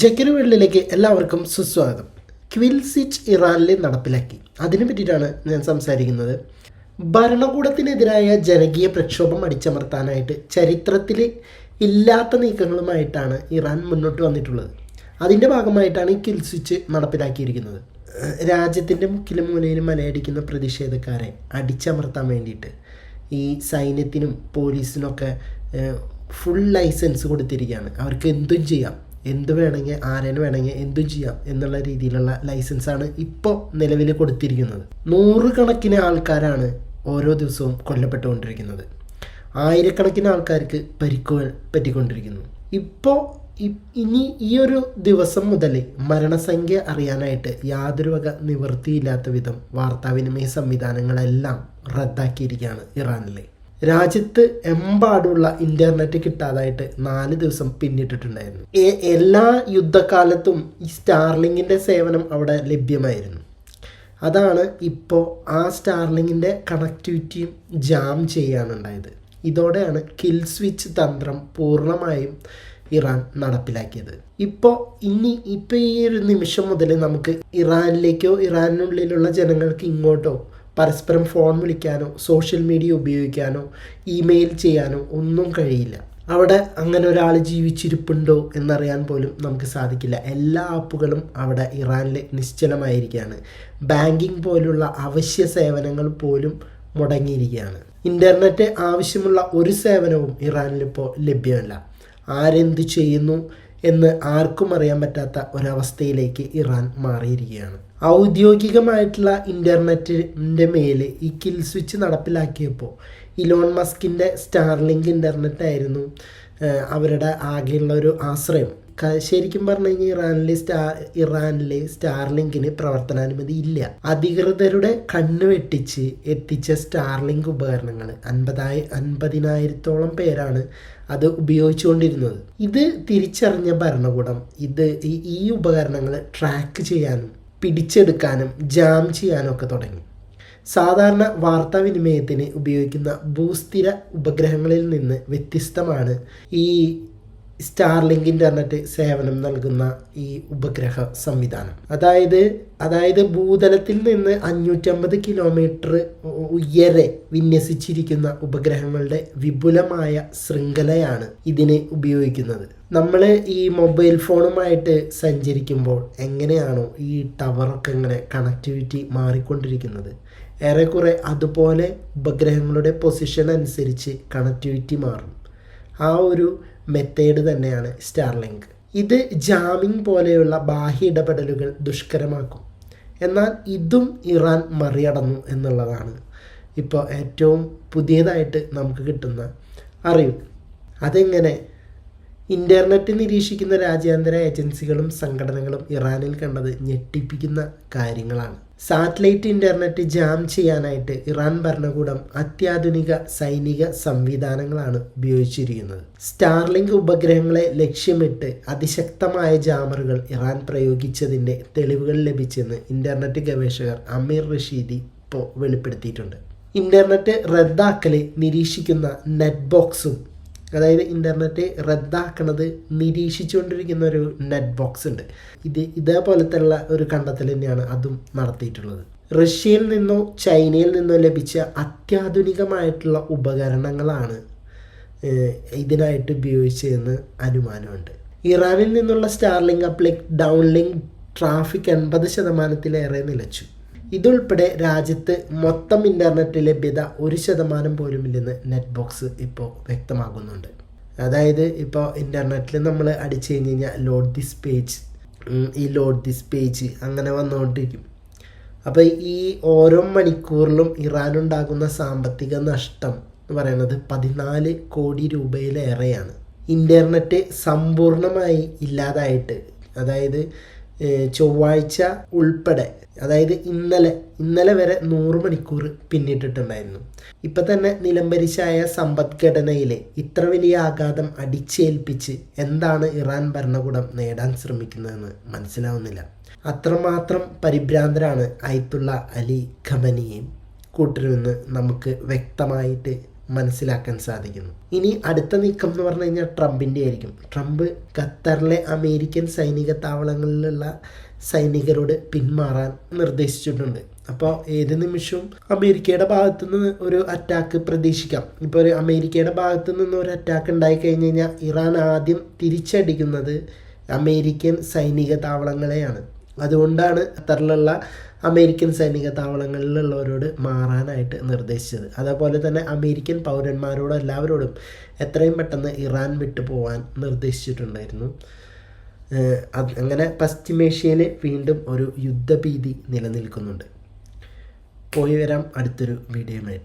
ജക്കിന് വേൾഡിലേക്ക് എല്ലാവർക്കും സുസ്വാഗതം. ക്വിൽ സിറ്റ് ഇറാനിൽ നടപ്പിലാക്കി. അതിനെ പറ്റിയിട്ടാണ് ഞാൻ സംസാരിക്കുന്നത്. ഭരണകൂടത്തിനെതിരായ ജനകീയ പ്രക്ഷോഭം അടിച്ചമർത്താനായിട്ട് ചരിത്രത്തിൽ ഇല്ലാത്ത നീക്കങ്ങളുമായിട്ടാണ് ഇറാൻ മുന്നോട്ട് വന്നിട്ടുള്ളത്. അതിന്റെ ഭാഗമായിട്ടാണ് ഈ ക്വിൽസിച്ച് നടപ്പിലാക്കിയിരിക്കുന്നത്. രാജ്യത്തിന്റെ മുക്കിലും മൂലയിലും മലയടിക്കുന്ന പ്രതിഷേധക്കാരെ അടിച്ചമർത്താൻ വേണ്ടിയിട്ട് ഈ സൈന്യത്തിനും പോലീസിനൊക്കെ ഫുൾ ലൈസൻസ് കൊടുത്തിരിക്കുകയാണ്. അവർക്ക് എന്തും ചെയ്യാം. എന്ത് വേണമെങ്കിൽ ആരേനും വേണമെങ്കിൽ എന്തും ചെയ്യാം എന്നുള്ള രീതിയിലുള്ള ലൈസൻസാണ് ഇപ്പോൾ നിലവിൽ കൊടുത്തിരിക്കുന്നത്. നൂറുകണക്കിന് ആൾക്കാരാണ് ഓരോ ദിവസവും കൊല്ലപ്പെട്ടുകൊണ്ടിരിക്കുന്നത്. ആയിരക്കണക്കിന് ആൾക്കാർക്ക് പരിക്കുകൾ പറ്റിക്കൊണ്ടിരിക്കുന്നു. ഇപ്പോൾ ഇനി ഈ ഒരു ദിവസം മുതൽ മരണസംഖ്യ അറിയാനായിട്ട് യാതൊരു വക നിവൃത്തിയില്ലാത്ത വിധം വാർത്താവിനിമയ സംവിധാനങ്ങളെല്ലാം റദ്ദാക്കിയിരിക്കുകയാണ് ഇറാനിലെ. രാജ്യത്ത് എമ്പാടുള്ള ഇന്റർനെറ്റ് കിട്ടാതായിട്ട് നാല് ദിവസം പിന്നിട്ടിട്ടുണ്ടായിരുന്നു. എല്ലാ യുദ്ധകാലത്തും ഈ സ്റ്റാർലിങ്ങിന്റെ സേവനം അവിടെ ലഭ്യമായിരുന്നു. അതാണ് ഇപ്പോൾ ആ സ്റ്റാർലിങ്ങിന്റെ കണക്ടിവിറ്റിയും ജാം ചെയ്യാനുണ്ടായത്. ഇതോടെയാണ് കിൽ സ്വിച്ച് തന്ത്രം പൂർണമായും ഇറാൻ നടപ്പിലാക്കിയത്. ഇപ്പോൾ ഇനി ഇപ്പോൾ ഈ ഒരു നിമിഷം മുതൽ നമുക്ക് ഇറാനിലേക്കോ ഇറാനിനുള്ളിലുള്ള ജനങ്ങൾക്ക് ഇങ്ങോട്ടോ പരസ്പരം ഫോൺ വിളിക്കാനോ സോഷ്യൽ മീഡിയ ഉപയോഗിക്കാനോ ഇമെയിൽ ചെയ്യാനോ ഒന്നും കഴിയില്ല. അവിടെ അങ്ങനെ ഒരാൾ ജീവിച്ചിരിപ്പുണ്ടോ എന്നറിയാൻ പോലും നമുക്ക് സാധിക്കില്ല. എല്ലാ ആപ്പുകളും അവിടെ ഇറാനിൽ നിശ്ചലമായിരിക്കുകയാണ്. ബാങ്കിങ് പോലുള്ള അവശ്യ സേവനങ്ങൾ പോലും മുടങ്ങിയിരിക്കുകയാണ്. ഇന്റർനെറ്റ് ആവശ്യമുള്ള ഒരു സേവനവും ഇറാനിൽ ഇപ്പോൾ ലഭ്യമല്ല. ആരെന്ത് ചെയ്യുന്നു? എന്ന് ആർക്കും അറിയാൻ പറ്റാത്ത ഒരവസ്ഥയിലേക്ക് ഇറാൻ മാറിയിരിക്കുകയാണ്. ഔദ്യോഗികമായിട്ടുള്ള ഇന്റർനെറ്റിന്റെ മേലെ ഈ കിൽ സ്വിച്ച് നടപ്പിലാക്കിയപ്പോൾ ഇലോൺ മസ്കിന്റെ സ്റ്റാർലിങ്ക് ഇന്റർനെറ്റ് ആയിരുന്നു അവരുടെ ആകെയുള്ള ഒരു ആശ്രയം. ശരിക്കും പറഞ്ഞു കഴിഞ്ഞാൽ ഇറാനിലെ സ്റ്റാ ഇറാനിലെ സ്റ്റാർലിങ്കിന് പ്രവർത്തനാനുമതി ഇല്ല. അധികൃതരുടെ കണ്ണ് വെട്ടിച്ച് എത്തിച്ച സ്റ്റാർലിങ്ക് ഉപകരണങ്ങൾ അൻപതായി അൻപതിനായിരത്തോളം പേരാണ് അത് ഉപയോഗിച്ചുകൊണ്ടിരുന്നത്. ഇത് തിരിച്ചറിഞ്ഞ ഭരണകൂടം ഇത് ഈ ഉപകരണങ്ങൾ ട്രാക്ക് ചെയ്യാനും പിടിച്ചെടുക്കാനും ജാം ചെയ്യാനും ഒക്കെ തുടങ്ങി. സാധാരണ വാർത്താവിനിമയത്തിന് ഉപയോഗിക്കുന്ന ഭൂസ്ഥിര ഉപഗ്രഹങ്ങളിൽ നിന്ന് വ്യത്യസ്തമാണ് ഈ സ്റ്റാർലിങ്ക് ഇന്റർനെറ്റ് സേവനം നൽകുന്ന ഈ ഉപഗ്രഹ സംവിധാനം. അതായത് അതായത് ഭൂതലത്തിൽ നിന്ന് അഞ്ഞൂറ്റമ്പത് കിലോമീറ്റർ ഉയരെ വിന്യസിച്ചിരിക്കുന്ന ഉപഗ്രഹങ്ങളുടെ വിപുലമായ ശൃംഖലയാണ് ഇതിന് ഉപയോഗിക്കുന്നത്. നമ്മൾ ഈ മൊബൈൽ ഫോണുമായിട്ട് സഞ്ചരിക്കുമ്പോൾ എങ്ങനെയാണോ ഈ ടവറൊക്കെ ഇങ്ങനെ കണക്ടിവിറ്റി മാറിക്കൊണ്ടിരിക്കുന്നത്. ഏറെക്കുറെ അതുപോലെ ഉപഗ്രഹങ്ങളുടെ പൊസിഷൻ അനുസരിച്ച് കണക്ടിവിറ്റി മാറും. ആ ഒരു മെത്തേഡ് തന്നെയാണ് സ്റ്റാർലിങ്ക് ഇത് ജാമിങ് പോലെയുള്ള ബാഹ്യ ഇടപെടലുകൾ ദുഷ്കരമാക്കും. എന്നാൽ ഇതും ഇറാൻ മറികടന്നു എന്നുള്ളതാണ് ഇപ്പോൾ ഏറ്റവും പുതിയതായിട്ട് നമുക്ക് കിട്ടുന്ന അറിവ്. അതെങ്ങനെ? ഇന്റർനെറ്റ് നിരീക്ഷിക്കുന്ന രാജ്യാന്തര ഏജൻസികളും സംഘടനകളും ഇറാനിൽ കണ്ടത് ഞെട്ടിപ്പിക്കുന്ന കാര്യങ്ങളാണ്. സാറ്റലൈറ്റ് ഇന്റർനെറ്റ് ജാം ചെയ്യാനായിട്ട് ഇറാൻ ഭരണകൂടം അത്യാധുനിക സൈനിക സംവിധാനങ്ങളാണ് ഉപയോഗിച്ചിരിക്കുന്നത്. സ്റ്റാർലിങ്ക് ഉപഗ്രഹങ്ങളെ ലക്ഷ്യമിട്ട് അതിശക്തമായ ജാമറുകൾ ഇറാൻ പ്രയോഗിച്ചതിന്റെ തെളിവുകൾ ലഭിച്ചെന്ന് ഇന്റർനെറ്റ് ഗവേഷകർ അമീർ റഷീദി ഇപ്പോൾ വെളിപ്പെടുത്തിയിട്ടുണ്ട്. ഇന്റർനെറ്റ് റദ്ദാക്കൽ നിരീക്ഷിക്കുന്ന നെറ്റ് ബോക്സും അതായത് ഇന്റർനെറ്റ് റദ്ദാക്കണത് നിരീക്ഷിച്ചുകൊണ്ടിരിക്കുന്ന ഒരു നെറ്റ് ബോക്സ് ഉണ്ട്. ഇത് ഇതേപോലത്തെ ഉള്ള ഒരു കണ്ടെത്തൽ തന്നെയാണ് അതും നടത്തിയിട്ടുള്ളത്. റഷ്യയിൽ നിന്നോ ചൈനയിൽ നിന്നോ ലഭിച്ച അത്യാധുനികമായിട്ടുള്ള ഉപകരണങ്ങളാണ് ഇതിനായിട്ട് ഉപയോഗിച്ചതെന്ന് അനുമാനമുണ്ട്. ഇറാനിൽ നിന്നുള്ള സ്റ്റാർലിങ്ക് അപ്ലിക് ഡൗൺലിങ്ക് ട്രാഫിക് എൺപത് ശതമാനത്തിലേറെ നിലച്ചു. ഇതുൾപ്പെടെ രാജ്യത്ത് മൊത്തം ഇന്റർനെറ്റ് ലഭ്യത ഒരു ശതമാനം പോലുമില്ലെന്ന് നെറ്റ് ബോക്സ് ഇപ്പോൾ വ്യക്തമാകുന്നുണ്ട് അതായത് ഇപ്പോൾ ഇന്റർനെറ്റിൽ നമ്മൾ അടിച്ചു കഴിഞ്ഞ് കഴിഞ്ഞാൽ ലോഡ് ദിസ് പേജ് ഈ ലോഡ് ദിസ് പേജ് അങ്ങനെ വന്നുകൊണ്ടിരിക്കും അപ്പോൾ ഈ ഓരോ മണിക്കൂറിലും ഇറാനുണ്ടാകുന്ന സാമ്പത്തിക നഷ്ടം എന്ന് പറയുന്നത് പതിനാല് കോടി രൂപയിലേറെയാണ്. ഇന്റർനെറ്റ് സമ്പൂർണമായി ഇല്ലാതായിട്ട് അതായത് ചൊവ്വാഴ്ച ഉൾപ്പെടെ അതായത് ഇന്നലെ ഇന്നലെ വരെ നൂറ് മണിക്കൂർ പിന്നിട്ടിട്ടുണ്ടായിരുന്നു. ഇപ്പം തന്നെ നിലംപരിശായ സമ്പദ്ഘടനയിലെ ഇത്ര വലിയ ആഘാതം അടിച്ചേൽപ്പിച്ച് എന്താണ് ഇറാൻ ഭരണകൂടം നേടാൻ ശ്രമിക്കുന്നതെന്ന് മനസ്സിലാവുന്നില്ല. അത്രമാത്രം പരിഭ്രാന്തരാണ് അയത്തുള്ള അലി ഖമനിയും. കൂട്ടരുമെന്ന് നമുക്ക് വ്യക്തമായിട്ട് മനസ്സിലാക്കാൻ സാധിക്കുന്നു. ഇനി അടുത്ത നീക്കം എന്ന് പറഞ്ഞു കഴിഞ്ഞാൽ ട്രംപിന്റെ ആയിരിക്കും. ട്രംപ് ഖത്തറിലെ അമേരിക്കൻ സൈനിക താവളങ്ങളിലുള്ള സൈനികരോട് പിന്മാറാൻ നിർദ്ദേശിച്ചിട്ടുണ്ട്. അപ്പോൾ ഏത് നിമിഷവും അമേരിക്കയുടെ ഭാഗത്തു നിന്ന് ഒരു അറ്റാക്ക് പ്രതീക്ഷിക്കാം. ഇപ്പോൾ ഒരു അമേരിക്കയുടെ ഭാഗത്തു നിന്ന് ഒരു അറ്റാക്ക് ഉണ്ടായി കഴിഞ്ഞ് കഴിഞ്ഞാൽ ഇറാൻ ആദ്യം തിരിച്ചടിക്കുന്നത് അമേരിക്കൻ സൈനിക താവളങ്ങളെയാണ്. അതുകൊണ്ടാണ് ഖത്തറിലുള്ള അമേരിക്കൻ സൈനിക താവളങ്ങളിലുള്ളവരോട് മാറാനായിട്ട് നിർദ്ദേശിച്ചത്. അതേപോലെ തന്നെ അമേരിക്കൻ പൗരന്മാരോട് എല്ലാവരോടും എത്രയും പെട്ടെന്ന് ഇറാൻ വിട്ടു പോകാൻ നിർദ്ദേശിച്ചിട്ടുണ്ടായിരുന്നു. അങ്ങനെ പശ്ചിമേഷ്യയിൽ വീണ്ടും ഒരു യുദ്ധഭീതി നിലനിൽക്കുന്നുണ്ട്. പോയി വരാം അടുത്തൊരു വീഡിയോയുമായിട്ട്.